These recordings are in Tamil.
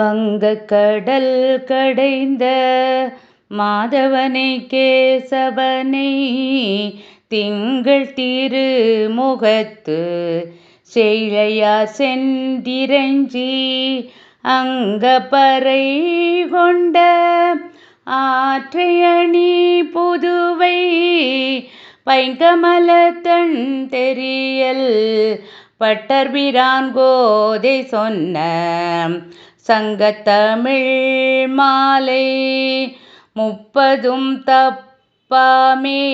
வங்கக் கடல் கடைந்த மாதவனை கேசவனை திங்கள் திரு திருமுகத்துச் சேழையார் சென்றிறைஞ்சி அங்கப்பறை கொண்ட ஆற்றையணி புதுவை பைங்கமலத்தண் தெரியல் பட்டர்பிரான் கோதை சொன்ன சங்கத்தமிழ் மாலை முப்பதும் தப்பாமே.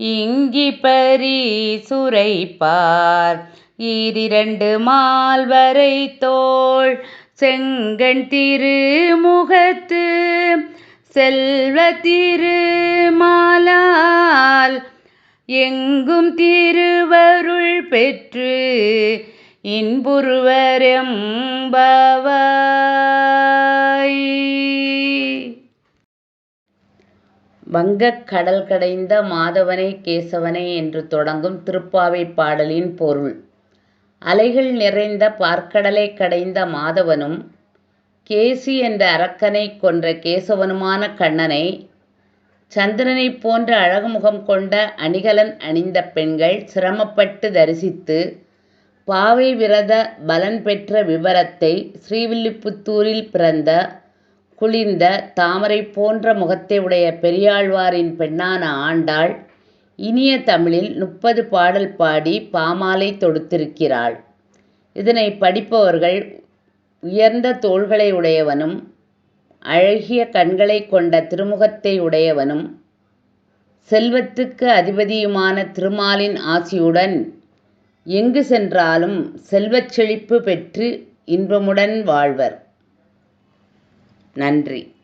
இங்கிப்பரி சுரைப்பார் ஈரிரண்டு மால்வரை தோள் செங்கண் திருமுகத்து செல்வ திருமாலால் எங்கும் திருவருள் பெற்று இன்புறுவர் எம்பாவாய். வங்கக் கடல் கடைந்த மாதவனை கேசவனை என்று தொடங்கும் திருப்பாவைப் பாடலின் பொருள் அலைகள் நிறைந்த பார்க்கடலை கடைந்த மாதவனும் கேசி என்ற அரக்கனைக் கொன்ற கேசவனுமான கண்ணனை சந்திரனைப் போன்ற அழகுமுகம் கொண்ட அணிகலன் அணிந்த பெண்கள் சிரமப்பட்டு தரிசித்து பாவை விரத பலன் பெற்ற விவரத்தை ஸ்ரீவில்லிபுத்தூரில் பிறந்த குளிர்ந்த தாமரை போன்ற முகத்தை உடைய பெரியாழ்வாரின் பெண்ணான ஆண்டாள் இனிய தமிழில் முப்பது பாடல் பாடி பாமாலை தொடுத்திருக்கிறாள். இதனை படிப்பவர்கள் உயர்ந்த தோள்களை உடையவனும் அழகிய கண்களைக் கொண்ட திருமுகத்தை உடையவனும் செல்வத்துக்கு அதிபதியுமான திருமாலின் ஆசியுடன் எங்கு சென்றாலும் செல்வச் செழிப்பு பெற்று இன்பமுடன் வாழ்வர். நன்றி